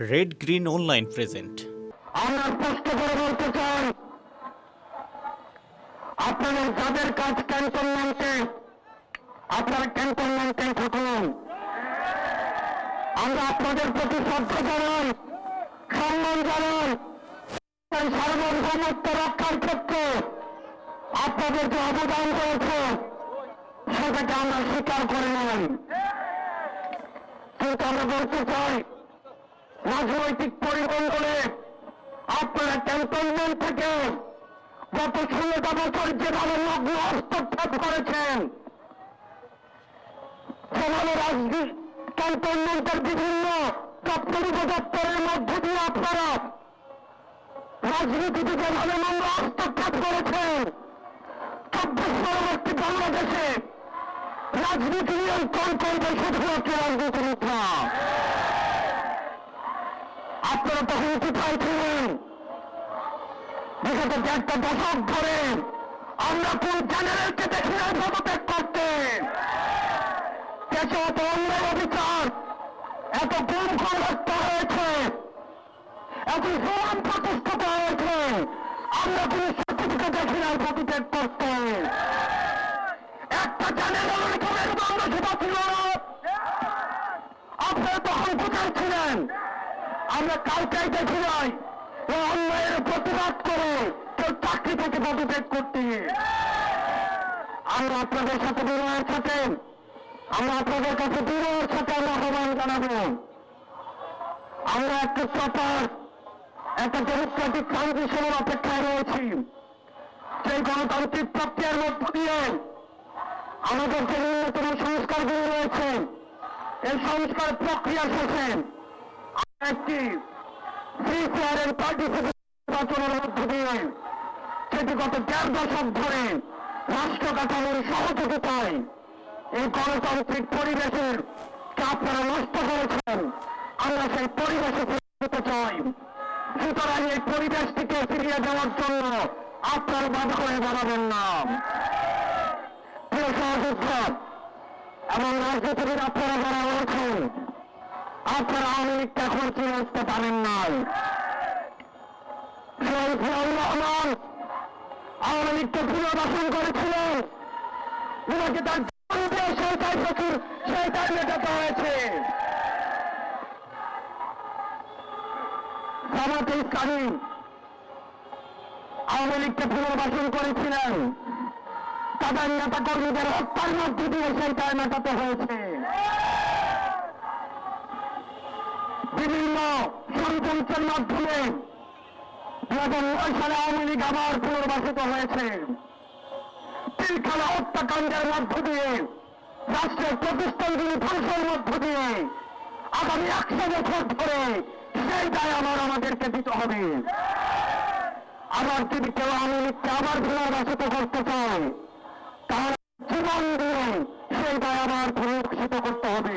Red green online present আমরা স্পষ্ট করে বলতে চাই আপনাদের যাদের কাজ ক্যান্টনমেন্টে আপনারা ক্যান্টনমেন্টে থাকুন। আমরা আপনাদের প্রতি শ্রদ্ধা জানাই, সম্মান জানাই সার্বভৌমত্ব রক্ষার ক্ষেত্রে আপনাদের যে অবদান রয়েছে, সেটাকে আমরা স্বীকার করে নাই। কিন্তু আমরা বলতে চাই রাজনৈতিক পরিমণ্ডলে আপনারা ক্যান্টনমেন্ট থেকে গত ষোলোটা বছর যেভাবে লগ্ন হস্তক্ষেপ করেছেন, সেভাবে রাজনীতি ক্যান্টনমেন্টের বিভিন্ন দপ্তর উপদপ্তরের মধ্য দিয়ে আপনারা রাজনীতিতে যেভাবে নোংরা হস্তক্ষেপ করেছেন, চব্বিশ পরবর্তী বাংলাদেশে রাজনীতি নিয়ন্ত্রণ করবে শুধুমাত্র রাজনীতিবিদরা আপনারা তখন কোথায় ছিলেন? বিগত একটা দশক ধরে আমরা কোন চ্যানেলকে দেখি না পদত্যাগ করতেন দেশে এত অন্যায় অবিচার, এত গুম হত্যা হয়েছে, এত সমান প্রতিষ্ঠিত হয়েছে, আমরা কোন সার্টিফিকেট দেখি না পদত্যাগ করতেন একটা চ্যানেল বাংলা সেটা ছিল, আপনারা তখন কোথায় ছিলেন? আমরা কাউকেই দেখি নাই অন্যায়ের প্রতিবাদ করে কেউ চাকরি থেকে পদত্যাগ করতে। আমরা আপনাদের সাথে বিনয়ের সাথে আমরা আপনাদের কাছে বিনয়ের সাথে আমরা আহ্বান জানাব। আমরা একটা প্রপার একটা ডেমোক্রেটিক ট্রানজিশনের অপেক্ষায় রয়েছি। সেই গণতান্ত্রিক প্রক্রিয়ার মধ্য দিয়ে আমাদের যে ন্যূনতম সংস্কারগুলো রয়েছে, এই সংস্কার প্রক্রিয়া শেষে আপনারা আমরা সেই পরিবেশে ফিরে যেতে চাই। সুতরাং এই পরিবেশটিকে ফিরিয়ে দেওয়ার জন্য আপনারা বাধা হয়ে দাঁড়াবেন না। প্রিয় সহযোদ্ধা, এবং রাজনীতিবিদ আপনারা যারা রয়েছেন আপনারা আওয়ামী লীগকে এখন পারেন নাই। জিয়াউর রহমান আওয়ামী লীগকে পুনর্বাসন করেছিলেন। তার প্রচুর মেটাতে হয়েছে জামাতে ইসলামী আওয়ামী লীগকে পুনর্বাসন করেছিলেন। তাদের নেতা কর্মীদের হত্যার মধ্যে দিয়ে সেই তাই মেটাতে হয়েছে। বিভিন্ন ষড়যন্ত্রের মাধ্যমে দু হাজার নয় সালে আওয়ামী লীগ আবার পুনর্বাসিত হয়েছে। পিলখানা হত্যাকাণ্ডের মধ্য দিয়ে, রাষ্ট্রের প্রতিষ্ঠানগুলি ধ্বংসের মধ্য দিয়ে আগামী একশো বছর ধরে সেই দায় আমার আমাদেরকে দিতে হবে। আবার যদি কেউ আওয়ামী লীগকে আবার পুনর্বাসিত করতে চায় তাহলে জীবন দিয়ে সেই দায় আবার পুনর্বাসিত করতে হবে।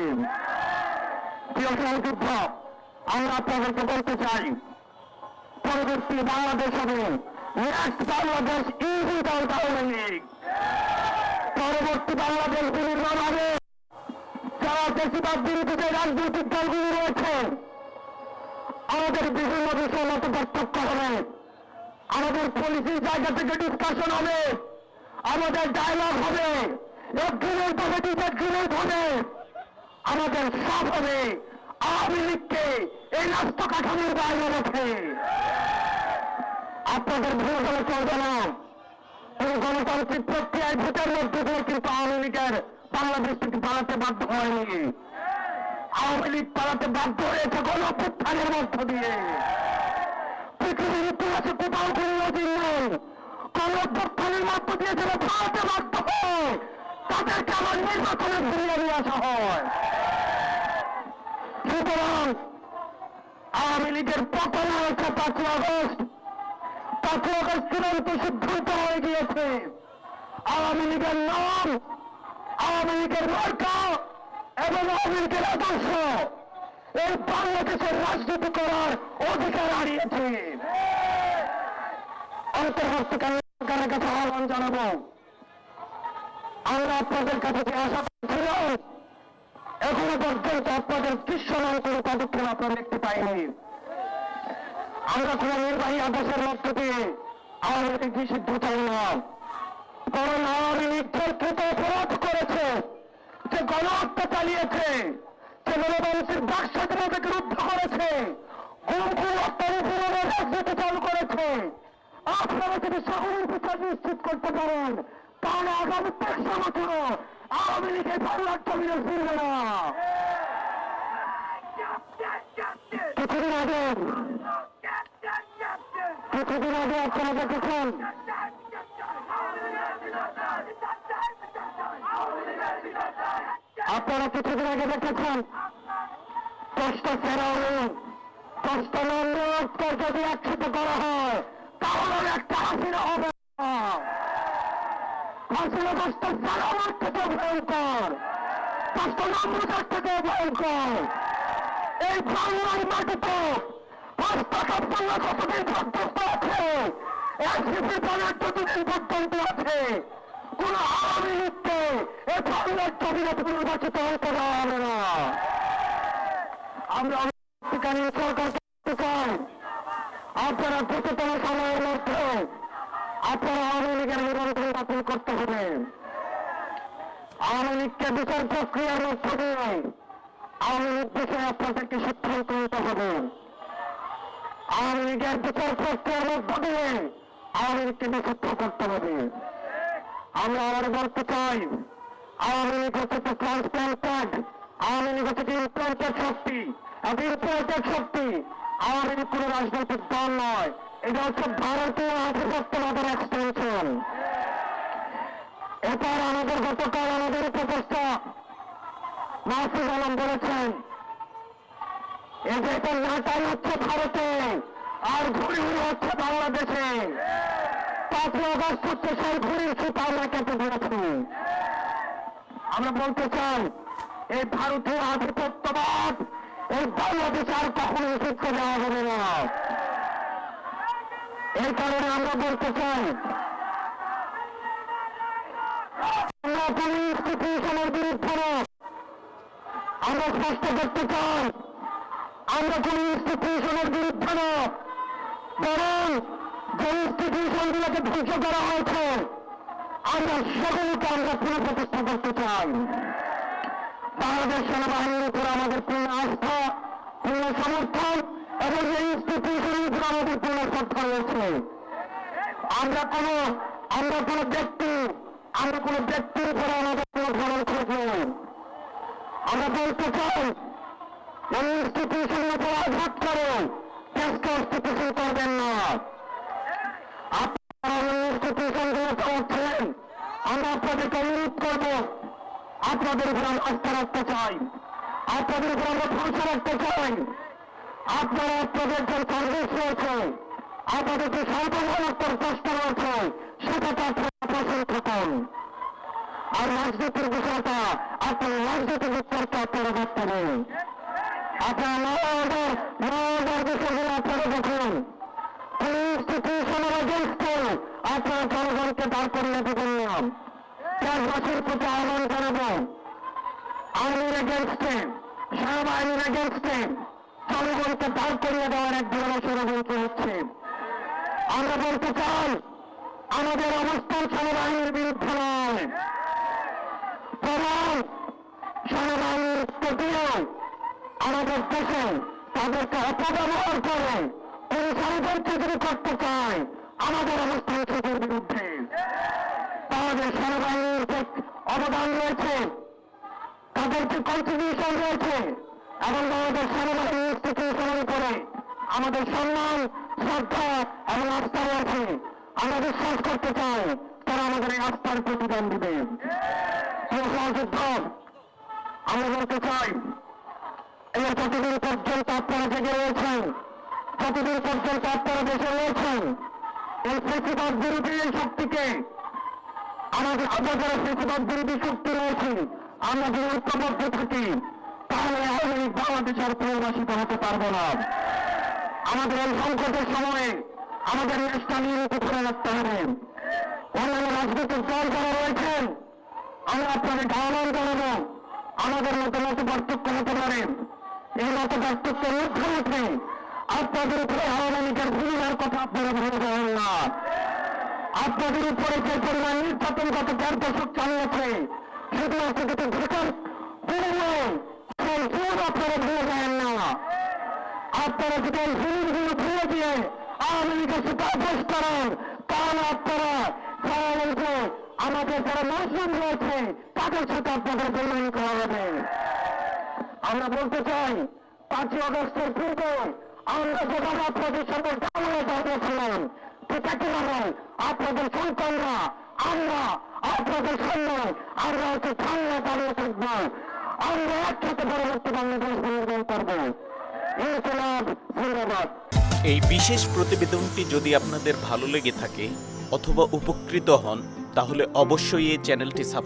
প্রিয় সহযোদ্ধ আমরা আপনাদেরকে বলতে চাই। পরবর্তী বাংলাদেশ হবে next Bangladesh is without Awami পরবর্তী বাংলাদেশ বিনির্মাণ হবে। যারা বেশিরভাগ বিরোধী যে রাজনৈতিক দলগুলি রয়েছে, আমাদের বিভিন্ন বিষয় মত পার্থক্য হবে। আমাদের পলিসির জায়গা থেকে ডিসকাশন হবে। আমাদের ডায়লগ হবে। একদিনের পরে একদিনের হবে। আমাদের সব হবে। আওয়ামী লীগকে এই রাষ্ট্র কাঠামোর বাইরে রেখে আপনাদের ভুল হলে চলবে না। এই গণতান্ত্রিক প্রক্রিয়ায় ভোটের মধ্যে দিয়ে কিন্তু আওয়ামী লীগের বাংলাদেশ থেকে পালাতে বাধ্য হয়নি। আওয়ামী লীগ পালাতে বাধ্য হয়েছে গণপুত্থানের মধ্য দিয়ে। পৃথিবীর ইতিহাসে কোথাও কোনো নজির নেই। গণপুত্থানের মধ্য দিয়ে যারা পালাতে বাধ্য হয়, তাদেরকে আবার নির্বাচনে ফিরিয়ে নিয়ে আসা হয়। সুতরাং আওয়ামী লীগের পতন হয়েছে পাঁচই আগস্ট পাঁচই আগস্ট চূড়ান্ত সিদ্ধান্ত হয়ে গিয়েছে। আওয়ামী লীগের নাম, আওয়ামী লীগের মার্কা এবং আওয়ামী লীগের আদর্শ এই বাংলাদেশের রাজনীতি করার অধিকার হারিয়েছে। অন্তর্বর্তীকালীন সরকারের কাছে আহ্বান জানাব। আমরা আপনাদের কাছে আশা করছিলাম এখনও পর্যন্ত আপনাদের দৃশ্যমান কোনো পদক্ষেপ আপনারা দেখতে পাইনি। আমরা কোন নির্বাহী আদেশের মধ্য দিয়ে লীগ নিষিদ্ধ চাই না। কারণ আওয়ামী লীগ কৃত অপরাধ করেছে, যে গণহত্যা চালিয়েছে, যে গণতন্ত্রের বাক স্বাধীনতাকে রুদ্ধ করেছে রাজনীতি চালু করেছে। আপনারা যদি সকলের বিচার নিশ্চিত করতে পারেন, তাহলে আগামী তেরোশো বছর আওয়ামী লীগের বাংলার জমিনে ফিরবে না। কিছুদিন আগে? কিছুদিন আগে আপনারা দেখেছেন? আপনারা কিছুদিন আগে দেখেছেন? কষ্ট ফেরানো কষ্ট যদি একসাথে করা হয়। তাহলে একটা হাসিনা হবে না। হাসিনা কষ্ট ফেরানোর থেকে ভয়ঙ্কর। কষ্ট নম্রতার থেকে ভয়ঙ্কর। এই বাংলার মাটিতে পাঁচটা কাপড় কতদিন সন্তুষ্ট আছে। এসিপি দলের যতদিন পর্যন্ত আছে। কোন আওয়ামী লীগকে এই বাংলার জমিনে পুনর্বাচিত হতে দেওয়া হবে না। আমরা সরকার করতে চাই আপনারা দ্রুততম সময়ের মধ্যে আপনারা আওয়ামী লীগের নিবন্ধন বাতিল করতে হবে। আওয়ামী লীগকে বিচার প্রক্রিয়ার মধ্য দিয়ে আওয়ামী লীগ বিষয়ে আপনাদেরকে সিদ্ধান্ত নিতে হবে। আওয়ামী লীগের বিচার প্রক্রিয়ার মধ্য দিয়ে আওয়ামী লীগকে নিষিদ্ধ করতে হবে। আমরা আবার বলতে চাই, আওয়ামী লীগ হচ্ছে একটা ট্রান্সপ্লান্টেড আওয়ামী লীগ হচ্ছে একটা ইমপ্লান্টেড শক্তি। একটা ইমপ্লান্টেড শক্তি। আওয়ামী লীগ কোনো রাজনৈতিক দল নয়। এটা হচ্ছে ভারতীয় আধিপত্যবাদের এক্সটেনশন এবার আমাদের গতকাল আমাদের প্রচেষ্টা মাহফুজ আলম বলেছেন এই যে এটা নাটাই হচ্ছে ভারতে, আর ঘুরি ঘুরি হচ্ছে বাংলাদেশে। পাঁচই অগস্ট হচ্ছে সেই ঘুরির সুতা আমরা কেটে দিয়েছি। আমরা বলতে চাই, এই ভারতীয় আধিপত্যবাদ, এই বাংলাদেশে আর কখনো শিক্ষা দেওয়া হবে না। এই কারণে আমরা বলতে চাই, আমরা ইনস্টিটিউশনের বিরুদ্ধে আমরা স্পষ্ট করতে চাই, আমরা কোন ইনস্টিটিউশনের বিরুদ্ধে না বরং যে ইনস্টিটিউশন গুলোকে ধ্বংস করা হয়েছে, আমরা সেগুলোকে আমরা পুনঃপ্রতিষ্ঠা করতে চাই। বাংলাদেশ সেনাবাহিনীর উপর আমাদের পূর্ণ আস্থা, পূর্ণ সমর্থন এবং এই ইনস্টিটিউশনের উপর আমাদের পূর্ণ শ্রদ্ধা রয়েছে আমরা কোন আমরা কোন ব্যক্তি, আমরা কোন ব্যক্তির উপরে আমাদের কোন ধরনের খোঁজ নেই আমরা বলতে চাই, এই ইনস্টিটিউশনের উপর আঘাত করে দেশকে ইনস্টিটিউশন করবেন না। আপনারা ইনস্টিটিউশনগুলো চালাচ্ছেন আমরা আপনাদেরকে অনুরোধ করব, আপনাদের উপর আস্থা রাখতে চাই। আপনাদের উপর আমরা ভরসা রাখতে চাই। আপনারা আপনাদের যে সার্ভিস রয়েছে আপনাদের যে সর্বভৌমত্বের চেষ্টা রয়েছে সেটাকে আপনারা প্রশ্ন থাকুন আর রাজনীতির বিষয়টা আপনার রাজনীতির উত্তরকে আপনারা দেখতে নেই আপনারা বিষয়গুলো আপনারা দেখুন। আপনারা জনগণকে দাঁড় করিয়ে দেবেন না। দেশবাসীর প্রতি আহ্বান জানাব আইনের সেনাবাহিনীর এগেনস্টে জনগণকে দাঁড় করিয়ে দেওয়ার এক ধরনের ষড়যন্ত্র হচ্ছে। আমরা বলতে চাই, আমাদের অবস্থান সেনাবাহিনীর বিরুদ্ধে নয়। সেনাবাহিনীর প্রতিও আমাদের দেশে তাদেরকে অপব্যবহার করে এই ষড়যন্ত্র যদি করতে চায়, আমাদের অবস্থান সেটির বিরুদ্ধে। তাদের সেনাবাহিনীর অবদান রয়েছে, তাদের যে কন্ট্রিবিউশন রয়েছে এবং আমাদের সেনাবাহিনী ইনস্টিটিউশনের করে। আমাদের সম্মান, শ্রদ্ধা এবং আস্থা রয়েছে। আমরা বিশ্বাস করতে চাই, তারা আমাদের আস্থার প্রতিদান দিবে। আমরা বলতে চাই, এই যতদিন পর্যন্ত আপনারা জেগে রয়েছেন, যতদিন পর্যন্ত আপনারা দেশে রয়েছেন, এই ফেসিবাদ বিরোধী এই শক্তিকে, আমাদের আমরা যারা ফেসিবাদ বিরোধী শক্তি রয়েছে, আমরা যদি ঐক্যবদ্ধ থাকি। বাংলাদেশের পুনর্বাসিত হতে পারব না। আমাদের এই সংকটের সময়ে আমাদের দেশটা নিয়মিত করে রাখতে হবে। অন্যান্য রাজনৈতিক দল যারা রয়েছেন, আমরা আপনাদের আহ্বান জানাব আমাদের মতো মত পার্থক্য হতে পারে। এই মত পার্থক্য মুখ্যমন্ত্রী আপনাদের উপরে আওয়ামী ভূমিকার কথা আপনারা ভুলে যাবেন না। আপনাদের উপরে যে পরিমাণ নির্যাতন গত দেড় দশক চালিয়েছে কিছু ভোটার বিনিময় সেই ভুল আপনারা ভুলে যাবেন না আপনারা যদি ভুলগুলো ভুলে দিয়ে আওয়ামী লীগের সুপারিশ করেন তাহলে আপনারা বলছে আমাদের যারা মুসলিম রয়েছে তাদের সাথে আপনাদের বেমানি করা হবে আমরা বলতে চাই, পাঁচই অগস্টের পূর্বে আমরা যেভাবে আপনাদের সাথে ডাউনে দাঁড়িয়েছিলাম ঠিক একইভাবে আপনাদের সন্তানরা, আমরা আপনাদের সামনে, আমরা হচ্ছে সামনে দাঁড়িয়ে থাকব। এই বিশেষ প্রতিবেদনটি যদি আপনাদের ভালো লেগে থাকে অথবা উপকৃত হন, তাহলে অবশ্যই এই চ্যানেলটি সাবস্ক্রাইব